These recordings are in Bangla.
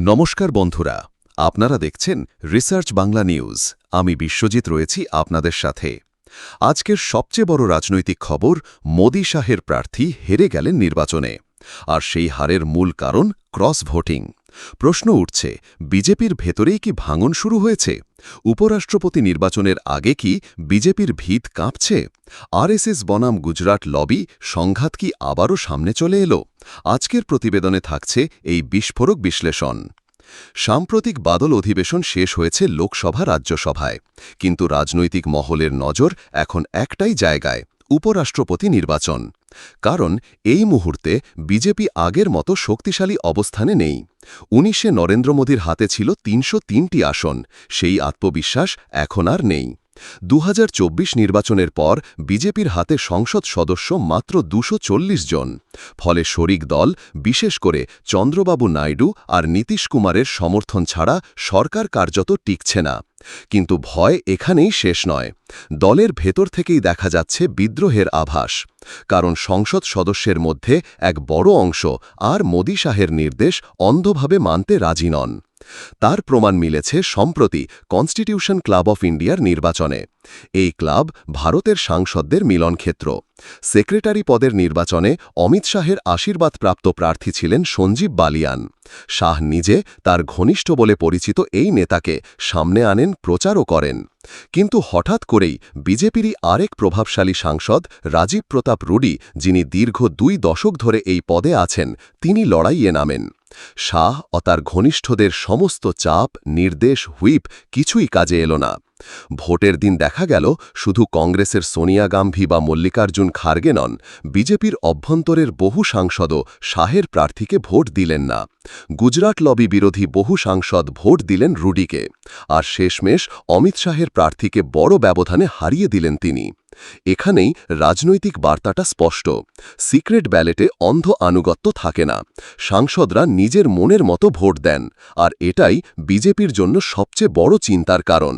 নমস্কার বন্ধুরা, আপনারা দেখছেন রিসার্চ বাংলা নিউজ। আমি বিশ্বজিৎ রয়েছি আপনাদের সাথে। আজকের সবচেয়ে বড় রাজনৈতিক খবর, মোদি শাহের প্রার্থী হেরে গেলেন নির্বাচনে। আর সেই হারের মূল কারণ ক্রস ভোটিং। প্রশ্ন উঠছে, বিজেপির ভেতরেই কি ভাঙন শুরু হয়েছে? উপরাষ্ট্রপতি নির্বাচনের আগে কি বিজেপির ভিত কাঁপছে? আরএসএস বনাম গুজরাট লবি সংঘাত কি আবারও সামনে চলে এলো? আজকের প্রতিবেদনে থাকছে এই বিস্ফোরক বিশ্লেষণ। সাম্প্রতিক বাদল অধিবেশন শেষ হয়েছে লোকসভা, রাজ্যসভায়। কিন্তু রাজনৈতিক মহলের নজর এখন একটাই জায়গায়। উপরাষ্ট্রপতি নির্বাচন। কারণ, এই মুহূর্তে বিজেপি আগের মতো শক্তিশালী অবস্থানে নেই। উনিশে নরেন্দ্র মোদীর হাতে ছিল তিনশো তিনটি আসন, সেই আত্মবিশ্বাস এখন আর নেই। দু হাজার চব্বিশ নির্বাচনের পর বিজেপির হাতে সংসদ সদস্য মাত্র দুশো জন। ফলে শরিক দল, বিশেষ করে চন্দ্রবাবু নাইডু আর নীতিশ কুমারের সমর্থন ছাড়া সরকার কার্যত টিকছে না। কিন্তু ভয় এখানেই শেষ নয়। দলের ভেতর থেকেই দেখা যাচ্ছে বিদ্রোহের আভাস। কারণ সংসদ সদস্যের মধ্যে এক বড় অংশ আর মোদী শাহের নির্দেশ অন্ধভাবে মানতে রাজি নন। তার প্রমাণ মিলেছে সম্প্রতি কনস্টিটিউশন ক্লাব অফ ইন্ডিয়ার নির্বাচনে। এই ক্লাব ভারতের সাংসদদের মিলনক্ষেত্র। সেক্রেটারি পদের নির্বাচনে অমিত শাহের আশীর্বাদপ্রাপ্ত প্রার্থী ছিলেন সঞ্জীব বালিয়ান। শাহ নিজে তার ঘনিষ্ঠ বলে পরিচিত এই নেতাকে সামনে আনেন, প্রচারও করেন। কিন্তু হঠাৎ করেই বিজেপিরই আরেক প্রভাবশালী সাংসদ রাজীব প্রতাপ রুডি, যিনি দীর্ঘ দুই দশক ধরে এই পদে আছেন, তিনি লড়াইয়ে নামেন। শাহ ও তার ঘনিষ্ঠদের সমস্ত চাপ, নির্দেশ, হুইপ কিছুই কাজে এলো না। ভোটের দিন দেখা গেল শুধু কংগ্রেসের সোনিয়া গাম্ভী বা মল্লিকার্জুন খার্গে নন, বিজেপির অভ্যন্তরের বহু সাংসদও শাহের প্রার্থীকে ভোট দিলেন না। গুজরাট লবি বিরোধী বহু সাংসদ ভোট দিলেন রুডিকে। আর শেষমেশ অমিত শাহের প্রার্থীকে বড় ব্যবধানে হারিয়ে দিলেন তিনি। এখানেই রাজনৈতিক বার্তাটা স্পষ্ট। সিক্রেট ব্যালেটে অন্ধ আনুগত্য থাকে না। সাংসদরা নিজের মনের মতো ভোট দেন, আর এটাই বিজেপির জন্য সবচেয়ে বড় চিন্তার কারণ।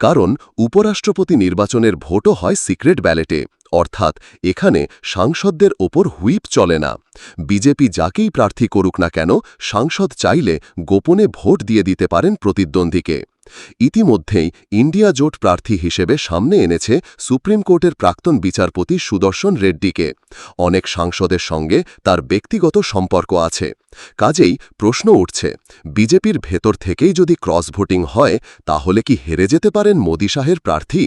কারণ উপরাষ্ট্রপতি নির্বাচনের ভোটও হয় সিক্রেট ব্যালেটে, অর্থাৎ এখানে সাংসদদের ওপর হুইপ চলে না। বিজেপি যাকেই প্রার্থী করুক না কেন, সাংসদ চাইলে গোপনে ভোট দিয়ে দিতে পারেন প্রতিদ্বন্দ্বীকে। ইতিমধ্যেই ইন্ডিয়া জোট প্রার্থী হিসেবে সামনে এনেছে সুপ্রিম কোর্টের প্রাক্তন বিচারপতি সুদর্শন রেড্ডিকে। অনেক সাংসদের সঙ্গে তার ব্যক্তিগত সম্পর্ক আছে। কাজেই প্রশ্ন উঠছে, বিজেপির ভেতর থেকেই যদি ক্রস ভোটিং হয়, তাহলে কি হেরে যেতে পারেন মোদী শাহের প্রার্থী?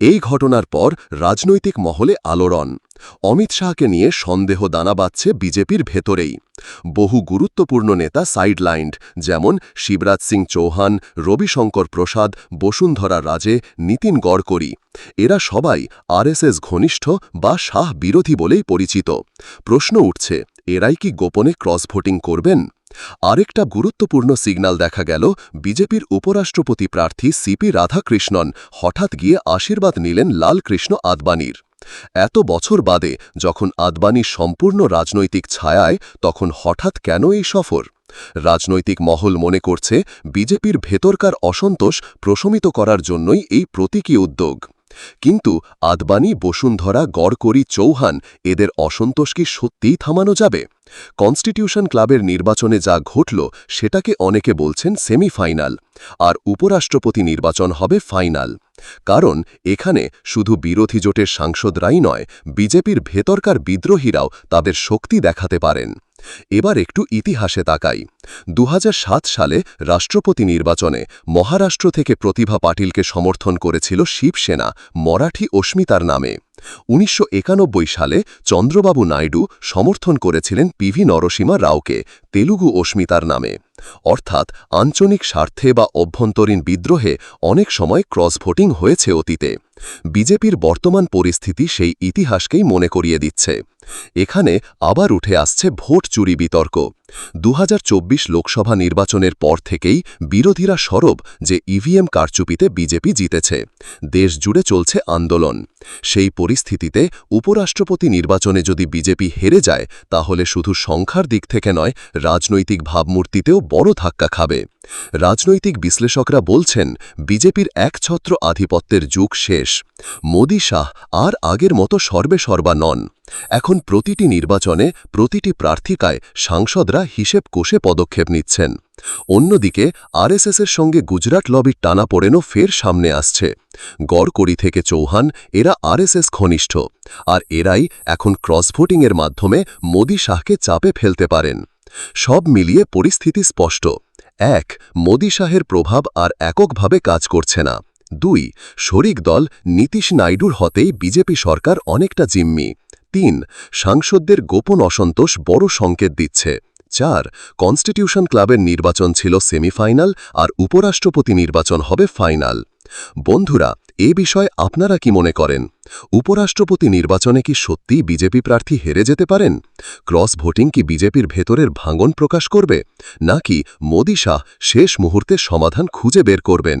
এই ঘটনার পর রাজনৈতিক মহলে আলোড়ন। অমিত শাহকে নিয়ে সন্দেহ দানা বাঁধছে বিজেপির ভেতরেই। বহু গুরুত্বপূর্ণ নেতা সাইডলাইন্ড যেমন শিবরাজ সিং চৌহান, রবিশঙ্কর প্রসাদ, বসুন্ধরা রাজে, নীতিন গড়করি। এরা সবাই আরএসএস ঘনিষ্ঠ বা শাহ বিরোধী বলেই পরিচিত। প্রশ্ন উঠছে, এরাই কি গোপনে ক্রস ভোটিং করবেন? আরেকটা গুরুত্বপূর্ণ সিগন্যাল দেখা গেল বিজেপির উপরাষ্ট্রপতি প্রার্থী সিপি রাধাকৃষ্ণন। হঠাৎ গিয়ে আশীর্বাদ নিলেন লালকৃষ্ণ আদবানির। এত বছর বাদে যখন আদবানি সম্পূর্ণ রাজনৈতিক ছায়ায়, তখন হঠাৎ কেন এই সফর? রাজনৈতিক মহল মনে করছে বিজেপির ভেতরকার অসন্তোষ প্রশমিত করার জন্যই এই প্রতীকী উদ্যোগ। কিন্তু আদবানি, বসুন্ধরা গড়করি চৌহান এদের অসন্তোষ কি সত্যিই থামানো যাবে? কনস্টিটিউশন ক্লাবের নির্বাচনে যা ঘটল সেটাকে অনেকে বলছেন সেমিফাইনাল, আর উপরাষ্ট্রপতি নির্বাচন হবে ফাইনাল। কারণ এখানে শুধু বিরোধী জোটের সাংসদরাই নয়, বিজেপির ভেতরকার বিদ্রোহীরাও তাদের শক্তি দেখাতে পারেন। এবার একটু ইতিহাসে তাকাই। দু হাজার সাত সালে রাষ্ট্রপতি নির্বাচনে মহারাষ্ট্র থেকে প্রতিভা পাটিলকে সমর্থন করেছিল শিবসেনা, মরাঠি অস্মিতার নামে। উনিশশো একানব্বই সালে চন্দ্রবাবু নাইডু সমর্থন করেছিলেন পিভি নরসিমা রাওকে তেলুগু অস্মিতার নামে। অর্থাৎ আঞ্চলিক স্বার্থে বা অভ্যন্তরীণ বিদ্রোহে অনেক সময় ক্রস ভোটিং হয়েছে অতীতে। বিজেপির বর্তমান পরিস্থিতি সেই ইতিহাসকেই মনে করিয়ে দিচ্ছে। এখানে আবার উঠে আসছে ভোট চুরি বিতর্ক। দু হাজার চব্বিশ লোকসভা নির্বাচনের পর থেকেই বিরোধীরা সরব যে ইভিএম কারচুপিতে বিজেপি জিতেছে। দেশ জুড়ে চলছে আন্দোলন। সেই পরিস্থিতিতে উপরাষ্ট্রপতি নির্বাচনে যদি বিজেপি হেরে যায়, তাহলে শুধু সংখ্যার দিক থেকে নয়, রাজনৈতিক ভাবমূর্তিতেও বড় ধাক্কা খাবে। রাজনৈতিক বিশ্লেষকরা বলছেন, বিজেপির একছত্র আধিপত্যের যুগ শেষ। মোদী শাহ আর আগের মতো সর্বে সর্বা নন। এখন প্রতিটি নির্বাচনে প্রতিটি প্রার্থিকায় সাংসদরা হিসেব কোষে পদক্ষেপ নিচ্ছেন। অন্যদিকে আরএসএসের সঙ্গে গুজরাট লবির টানা পড়েনও ফের সামনে আসছে। গড়কড়ি থেকে চৌহান, এরা আরএসএস ঘনিষ্ঠ, আর এরাই এখন ক্রস ভোটিংয়ের মাধ্যমে মোদী শাহকে চাপে ফেলতে পারেন। সব মিলিয়ে পরিস্থিতি স্পষ্ট। এক, মোদী শাহের প্রভাব আর এককভাবে কাজ করছে না। দুই, শরিক দল নীতিশ নাইডুর হতেই বিজেপি সরকার অনেকটা জিম্মি। তিন, সাংসদদের গোপন অসন্তোষ বড় সংকেত দিচ্ছে। চার, কনস্টিটিউশন ক্লাবের নির্বাচন ছিল সেমিফাইনাল আর উপরাষ্ট্রপতি নির্বাচন হবে ফাইনাল। বন্ধুরা, এ বিষয়ে আপনারা কি মনে করেন? উপরাষ্ট্রপতি নির্বাচনে কি সত্যিই বিজেপি প্রার্থী হেরে যেতে পারেন? ক্রস ভোটিং কি বিজেপির ভেতরের ভাঙন প্রকাশ করবে? নাকি মোদী শাহ শেষ মুহূর্তে সমাধান খুঁজে বের করবেন?